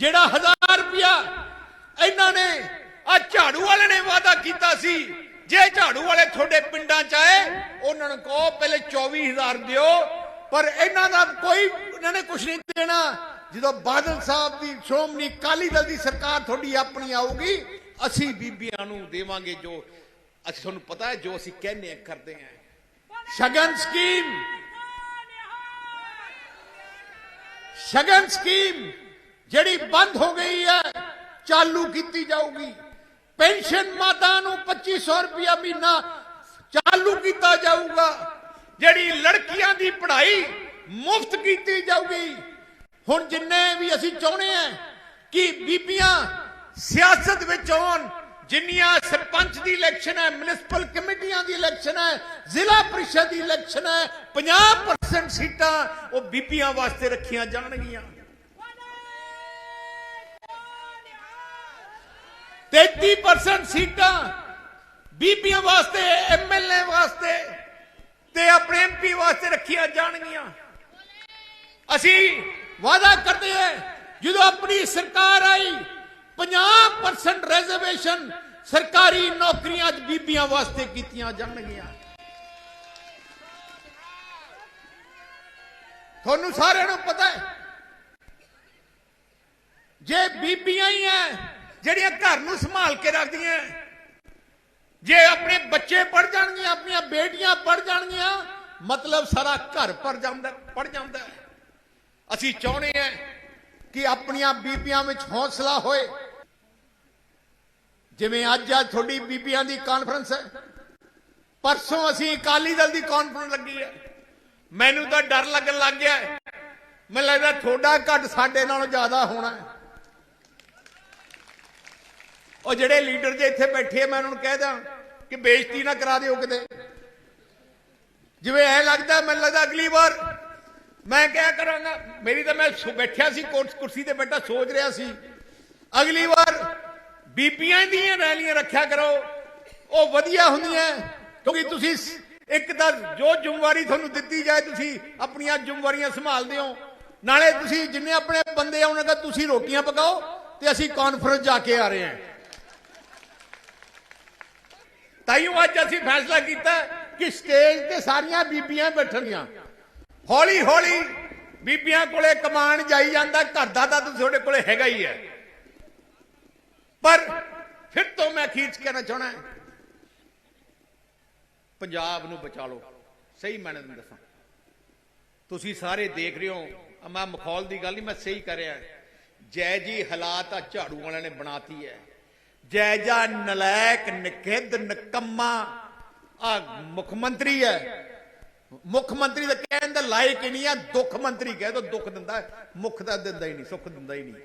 ਜਿਹੜਾ 1000 ਰੁਪਿਆ ਇਹਨਾਂ ਨੇ ਆ ਝਾੜੂ ਵਾਲੇ ਨੇ ਵਾਅਦਾ ਕੀਤਾ ਸੀ, ਜੇ ਝਾੜੂ ਵਾਲੇ ਤੁਹਾਡੇ ਪਿੰਡਾਂ ਚ ਆਏ, ਉਹਨਾਂ ਨੂੰ ਕਹੋ ਪਹਿਲੇ 24000 ਦਿਓ, ਪਰ ਇਹਨਾਂ ਦਾ ਕੋਈ, ਇਹਨਾਂ ਨੇ ਕੁਝ ਨਹੀਂ ਦੇਣਾ। ਜਦੋਂ ਬਾਦਲ ਸਾਹਿਬ ਦੀ, ਸ਼੍ਰੋਮਣੀ ਅਕਾਲੀ ਦਲ ਦੀ ਸਰਕਾਰ ਤੁਹਾਡੀ ਆਪਣੀ ਆਊਗੀ, ਅਸੀਂ ਬੀਬੀਆਂ ਨੂੰ ਦੇਵਾਂਗੇ ਜੋ, ਅਸੀਂ ਤੁਹਾਨੂੰ ਪਤਾ ਹੈ ਜੋ ਅਸੀਂ ਕਹਿੰਦੇ ਆ ਕਰਦੇ ਹਾਂ। ਸ਼ਗਨ ਸਕੀਮ। ਸ਼ਗਨ ਸਕੀਮ। ਜਿਹੜੀ ਬੰਦ ਹੋ ਗਈ ਹੈ, ਚਾਲੂ ਕੀਤੀ ਜਾਊਗੀ। ਪੈਨਸ਼ਨ ਮਾਤਾ ਨੂੰ 2500 ਰੁਪਇਆ ਮਹੀਨਾ ਚਾਲੂ ਕੀਤਾ ਜਾਊਗਾ। ਜਿਹੜੀ ਲੜਕੀਆਂ ਦੀ ਪੜ੍ਹਾਈ ਮੁਫਤ ਕੀਤੀ ਜਾਊਗੀ। ਹੁਣ ਜਿੰਨੇ ਵੀ ਅਸੀਂ ਚਾਹੁੰਦੇ ਆ ਕਿ ਬੀਬੀਆਂ ਸਿਆਸਤ ਵਿੱਚ ਆਉਣ, ਜਿੰਨੀਆਂ ਸਰਪੰਚ ਦੀ ਇਲੈਕਸ਼ਨ ਹੈ ਮਿਊਨਿਸਪਲ ਕਮੇਟੀਆਂ ਦੀ ਇਲੈਕਸ਼ਨ ਹੈ, ਜ਼ਿਲ੍ਹਾ ਪ੍ਰੀਸ਼ਦ ਦੀ ਇਲੈਕਸ਼ਨ ਹੈ 50% ਸੀਟਾਂ ਉਹ ਬੀਬੀਆਂ ਵਾਸਤੇ ਰੱਖੀਆਂ ਜਾਣਗੀਆਂ। 33% ਸੀਟਾਂ ਬੀਬੀਆਂ ਵਾਸਤੇ ਐਮਐਲਏ ਵਾਸਤੇ ਤੇ ਆਪਣੇ ਐਮਪੀ ਵਾਸਤੇ ਰੱਖੀਆਂ ਜਾਣਗੀਆਂ। ਅਸੀਂ ਵਾਅਦਾ ਕਰਦੇ ਹਾਂ, ਜਦੋਂ ਆਪਣੀ ਸਰਕਾਰ ਆਈ 50% ਰਿਜ਼ਰਵੇਸ਼ਨ ਸਰਕਾਰੀ ਨੌਕਰੀਆਂ 'ਚ ਬੀਬੀਆਂ ਵਾਸਤੇ ਕੀਤੀਆਂ ਜਾਣਗੀਆਂ। ਤੁਹਾਨੂੰ ਸਾਰਿਆਂ ਨੂੰ ਪਤਾ ਹੈ, ਜੇ ਬੀਬੀਆਂ ਹੀ ਐ ਜਿਹੜੀਆਂ ਘਰ ਨੂੰ ਸੰਭਾਲ ਕੇ ਰੱਖਦੀਆਂ। ਜੇ ਆਪਣੇ ਬੱਚੇ ਪੜ ਜਾਣਗੀਆਂ ਆਪਣੀਆਂ ਬੇਟੀਆਂ ਪੜ ਜਾਣਗੀਆਂ, ਮਤਲਬ ਸਾਰਾ ਘਰ ਪਰ ਜਾਂਦਾ ਪੜ ਜਾਂਦਾ। ਅਸੀਂ ਚਾਹੁੰਦੇ ਹਾਂ ਕਿ ਆਪਣੀਆਂ ਬੀਬੀਆਂ ਵਿੱਚ ਹੌਸਲਾ ਹੋਏ। ਜਿਵੇਂ ਅੱਜ ਅੱਜ ਤੁਹਾਡੀ ਬੀਬੀਆਂ ਦੀ ਕਾਨਫਰੰਸ ਹੈ। ਪਰਸੋਂ ਅਸੀਂ ਅਕਾਲੀ ਦਲ ਦੀ ਕਾਨਫਰੰਸ ਲੱਗੀ ਹੈ। ਮੈਨੂੰ ਤਾਂ ਡਰ ਲੱਗਣ ਲੱਗ ਗਿਆ। ਮੈਨੂੰ ਲੱਗਦਾ ਤੁਹਾਡਾ ਘੱਟ ਸਾਡੇ ਨਾਲੋਂ ਜ਼ਿਆਦਾ ਹੋਣਾ ਹੈ। ਉਹ ਜਿਹੜੇ ਲੀਡਰ ਜੇ ਇੱਥੇ ਬੈਠੇ ਮੈਂ ਉਹਨਾਂ ਨੂੰ ਕਹਿ ਦਾਂ ਕਿ ਬੇਇੱਜ਼ਤੀ ਨਾ ਕਰਾ ਦਿਓ ਕਿਤੇ। ਜਿਵੇਂ ਐ ਲੱਗਦਾ, ਮੈਨੂੰ ਲੱਗਦਾ ਅਗਲੀ ਵਾਰ ਮੈਂ ਕਿਆ ਕਰਾਂਗਾ। ਮੇਰੀ ਤਾਂ ਮੈਂ ਬੈਠਿਆ ਸੀ ਕੋਰਸ ਕੁਰਸੀ ਤੇ ਬੈਠਾ, ਸੋਚ ਰਿਹਾ ਸੀ, ਅਗਲੀ ਵਾਰ ਬੀਬੀਆਂ ਦੀਆਂ ਰੈਲੀਆਂ ਰੱਖਿਆ ਕਰੋ। ਉਹ ਵਧੀਆ ਹੁੰਦੀਆਂ, ਕਿਉਂਕਿ ਤੁਸੀਂ ਇੱਕ ਤਾਂ ਜੋ ਜ਼ਿੰਮੇਵਾਰੀ ਤੁਹਾਨੂੰ ਦਿੱਤੀ ਜਾਏ, ਤੁਸੀਂ ਆਪਣੀਆਂ ਜ਼ਿੰਮੇਵਾਰੀਆਂ ਸੰਭਾਲਦੇ ਹੋ ਨਾਲੇ ਤੁਸੀਂ ਜਿੰਨੇ ਆਪਣੇ ਬੰਦੇ ਆ ਉਹਨਾਂ ਦਾ ਤੁਸੀਂ ਰੋਟੀਆਂ ਪਕਾਓ ਤੇ ਅਸੀਂ ਕਾਨਫਰੰਸ ਜਾ ਕੇ ਆ ਰਹੇ ਹਾਂ। ਤਾਈਓ ਅੱਜ ਅਸੀਂ ਫੈਸਲਾ ਕੀਤਾ ਕਿ ਸਟੇਜ ਤੇ ਸਾਰੀਆਂ ਬੀਬੀਆਂ ਬੈਠਣੀਆਂ ਹੌਲੀ ਹੌਲੀ ਬੀਬੀਆਂ ਕੋਲੇ ਕਮਾਨ ਜਾਈ ਜਾਂਦਾ, ਘਰ ਦਾ ਤਾਂ ਤੁਹਾਡੇ ਕੋਲੇ ਹੈਗਾ ਹੀ ਹੈ। ਪਰ ਫਿਰ ਤੋਂ ਮੈਂ ਖੀਚ ਕਹਿਣਾ ਚਾਹਣਾ ਪੰਜਾਬ ਨੂੰ ਬਚਾ ਲਓ। ਸਹੀ ਮੈਨੇ ਤੁਹਾਨੂੰ ਦੱਸਾਂ। ਤੁਸੀਂ ਸਾਰੇ ਦੇਖ ਰਹੇ ਹੋ ਮੈਂ ਮਖੌਲ ਦੀ ਗੱਲ ਨਹੀਂ, ਮੈਂ ਸਹੀ ਕਰ ਰਿਹਾ। ਜੈ ਜੀ ਹਾਲਾਤ ਆ ਝਾੜੂ ਵਾਲਿਆਂ ਨੇ ਬਣਾਤੀ ਹੈ। ਜੈਜਾ ਨਲਾਇਕ ਨਕਿੱਧ ਨਕੰਮਾ। ਆ ਮੁੱਖ ਮੰਤਰੀ ਹੈ। ਮੁੱਖ ਮੰਤਰੀ ਦਾ ਕਹਿਣ ਦਾ ਲਾਇਕ ਹੀ ਨਹੀਂ ਆ। ਦੁੱਖ ਮੰਤਰੀ ਕਹਿ ਦੋ, ਦੁੱਖ ਦਿੰਦਾ, ਮੁੱਖ ਦਾ ਦਿੰਦਾ ਹੀ ਨਹੀਂ, ਸੁੱਖ ਦਿੰਦਾ ਹੀ ਨਹੀਂ।